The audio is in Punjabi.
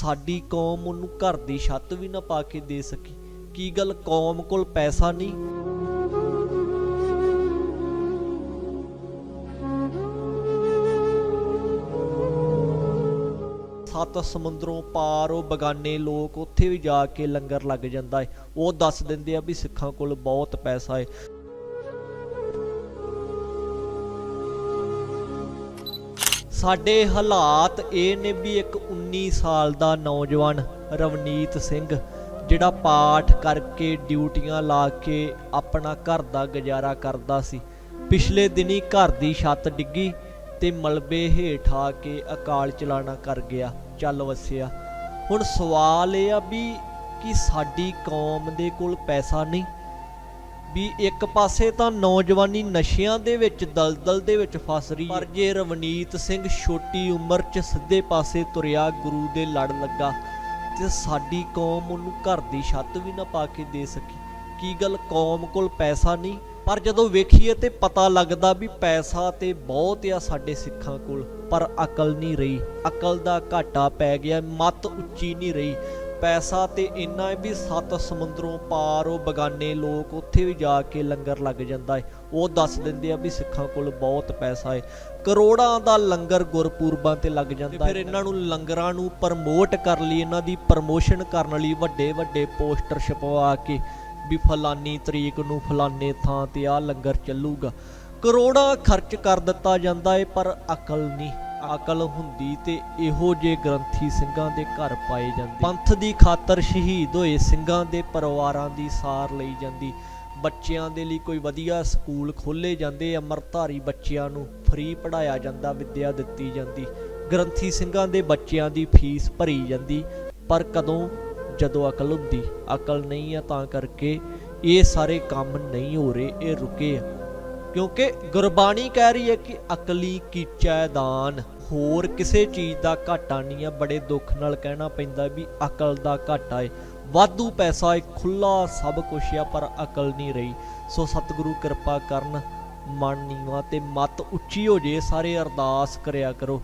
ਸਾਡੀ ਕੌਮ ਉਹਨੂੰ ਘਰ ਦੀ ਛੱਤ ਵੀ ਨਾ ਪਾ ਕੇ ਦੇ ਸਕੀ। ਕੀ ਗੱਲ ਕੌਮ ਕੋਲ ਪੈਸਾ ਨਹੀਂ? ਸੱਤ ਸਮੁੰਦਰੋਂ ਪਾਰ ਉਹ ਬਗਾਨੇ ਲੋਕ ਉੱਥੇ ਵੀ ਜਾ ਕੇ ਲੰਗਰ ਲੱਗ ਜਾਂਦਾ ਏ। ਉਹ ਦੱਸ ਦਿੰਦੇ ਆ ਵੀ ਸਿੱਖਾਂ ਕੋਲ ਬਹੁਤ ਪੈਸਾ ਏ। ਸਾਡੇ ਹਾਲਾਤ ਇਹ ਨੇ ਵੀ ਇੱਕ 19 ਸਾਲ ਦਾ ਨੌਜਵਾਨ ਰਵਨੀਤ ਸਿੰਘ, ਜਿਹੜਾ ਪਾਠ ਕਰਕੇ ਡਿਊਟੀਆਂ ਲਾ ਕੇ ਆਪਣਾ ਘਰ ਦਾ ਗੁਜ਼ਾਰਾ ਕਰਦਾ ਸੀ। ਪਿਛਲੇ ਦਿਨੀ ਘਰ ਦੀ ਛੱਤ ਡਿੱਗੀ ਤੇ ਮਲਬੇ ਹੇਠ ਆ ਕੇ ਅਕਾਲ ਚਲਾਣਾ ਕਰ ਗਿਆ, ਚੱਲ ਵਸਿਆ। ਹੁਣ ਸਵਾਲ ਇਹ ਆ ਵੀ ਕਿ ਸਾਡੀ ਕੌਮ ਦੇ ਕੋਲ ਪੈਸਾ ਨਹੀਂ? ਵੀ ਇੱਕ ਪਾਸੇ ਤਾਂ ਨੌਜਵਾਨੀ ਨਸ਼ਿਆਂ ਦੇ ਵਿੱਚ, ਦਲਦਲ ਦੇ ਵਿੱਚ ਫਸ ਰਹੀ ਪਰ ਜੇ ਰਵਨੀਤ ਸਿੰਘ ਛੋਟੀ ਉਮਰ 'ਚ ਸਿੱਧੇ ਪਾਸੇ ਤੁਰਿਆ, ਗੁਰੂ ਦੇ ਲੜ ਲੱਗਾ, ਤੇ ਸਾਡੀ ਕੌਮ ਉਹਨੂੰ ਘਰ ਦੀ ਛੱਤ ਵੀ ਨਾ ਪਾ ਕੇ ਦੇ ਸਕੀ। ਕੀ ਗੱਲ, ਕੌਮ ਕੋਲ ਪੈਸਾ ਨਹੀਂ? ਪਰ ਜਦੋਂ ਵੇਖੀਏ ਤੇ ਪਤਾ ਲੱਗਦਾ ਵੀ ਪੈਸਾ ਤੇ ਬਹੁਤ ਆ ਸਾਡੇ ਸਿੱਖਾਂ ਕੋਲ, ਪਰ ਅਕਲ ਨਹੀਂ ਰਹੀ। ਅਕਲ ਦਾ ਘਾਟਾ ਪੈ ਗਿਆ, ਮਤ ਉੱਚੀ ਨਹੀਂ ਰਹੀ। ਪੈਸਾ ਤੇ ਇੰਨਾ ਹੈ ਵੀ ਸੱਤ ਸਮੁੰਦਰੋਂ ਪਾਰ ਉਹ ਬਗਾਨੇ ਲੋਕ ਉੱਥੇ ਵੀ ਜਾ ਕੇ ਲੰਗਰ ਲੱਗ ਜਾਂਦਾ ਹੈ ਉਹ ਦੱਸ ਦਿੰਦੇ ਆ ਵੀ ਸਿੱਖਾਂ ਕੋਲ ਬਹੁਤ ਪੈਸਾ ਹੈ ਕਰੋੜਾਂ ਦਾ ਲੰਗਰ ਗੁਰਪੂਰਬਾਂ ਤੇ ਲੱਗ ਜਾਂਦਾ ਫਿਰ ਇਹਨਾਂ ਨੂੰ ਲੰਗਰਾਂ ਨੂੰ ਪ੍ਰਮੋਟ ਕਰ ਲਈ ਇਹਨਾਂ ਦੀ ਪ੍ਰਮੋਸ਼ਨ ਕਰਨ ਲਈ ਵੱਡੇ ਵੱਡੇ ਪੋਸਟਰ ਛਪਵਾ ਕੇ ਵੀ ਫਲਾਨੀ ਤਰੀਕ ਨੂੰ ਫਲਾਨੇ ਥਾਂ ਤੇ ਆ ਲੰਗਰ ਚੱਲੂਗਾ। ਕਰੋੜਾਂ ਖਰਚ ਕਰ ਦਿੱਤਾ ਜਾਂਦਾ ਏ ਪਰ ਅਕਲ ਨਹੀਂ। ਅਕਲ ਹੁੰਦੀ ਤੇ ਇਹੋ ਜੇ ਗ੍ਰੰਥੀ ਸਿੰਘਾਂ ਦੇ ਘਰ ਪਾਏ ਜਾਂਦੇ। ਪੰਥ ਦੀ ਖਾਤਰ ਸ਼ਹੀਦ ਹੋਏ ਸਿੰਘਾਂ ਦੇ ਪਰਿਵਾਰਾਂ ਦੀ ਸਾਰ ਲਈ ਜਾਂਦੀ। ਬੱਚਿਆਂ ਦੇ ਲਈ ਕੋਈ ਵਧੀਆ ਸਕੂਲ ਖੋਲੇ ਜਾਂਦੇ ਅਮਰਧਾਰੀ ਬੱਚਿਆਂ ਨੂੰ ਫ੍ਰੀ ਪੜਾਇਆ ਜਾਂਦਾ, ਵਿੱਦਿਆ ਦਿੱਤੀ ਜਾਂਦੀ। ਗ੍ਰੰਥੀ ਸਿੰਘਾਂ ਦੇ ਬੱਚਿਆਂ ਦੀ ਫੀਸ ਭਰੀ ਜਾਂਦੀ, ਪਰ ਕਦੋਂ ਜਦੋਂ ਅਕਲ ਹੁੰਦੀ, ਅਕਲ ਨਹੀਂ ਆ ਤਾਂ ਕਰਕੇ ਇਹ ਸਾਰੇ ਕੰਮ ਨਹੀਂ ਹੋ ਰਹੇ, ਇਹ ਰੁਕੇ ਆ। ਕਿਉਂਕਿ ਗੁਰਬਾਣੀ ਕਹਿ ਰਹੀ ਹੈ ਕਿ ਅਕਲੀ ਕੀਚੈ ਦਾਨ। ਹੋਰ ਕਿਸੇ ਚੀਜ਼ ਦਾ ਘਾਟਾ ਨਹੀਂ ਆ, ਬੜੇ ਦੁੱਖ ਨਾਲ ਕਹਿਣਾ ਪੈਂਦਾ ਵੀ ਅਕਲ ਦਾ ਘਾਟਾ ਏ। ਵਾਧੂ ਪੈਸਾ ਏ ਖੁੱਲਾ ਸਭ ਕੁਝ ਆ, ਪਰ ਅਕਲ ਨਹੀਂ ਰਹੀ। ਸੋ ਸਤਿਗੁਰੂ ਕਿਰਪਾ ਕਰਨ, ਮਨ ਨੀਵਾ ਤੇ ਮਤ ਉੱਚੀ ਹੋ ਜੇ, ਸਾਰੇ ਅਰਦਾਸ ਕਰਿਆ ਕਰੋ।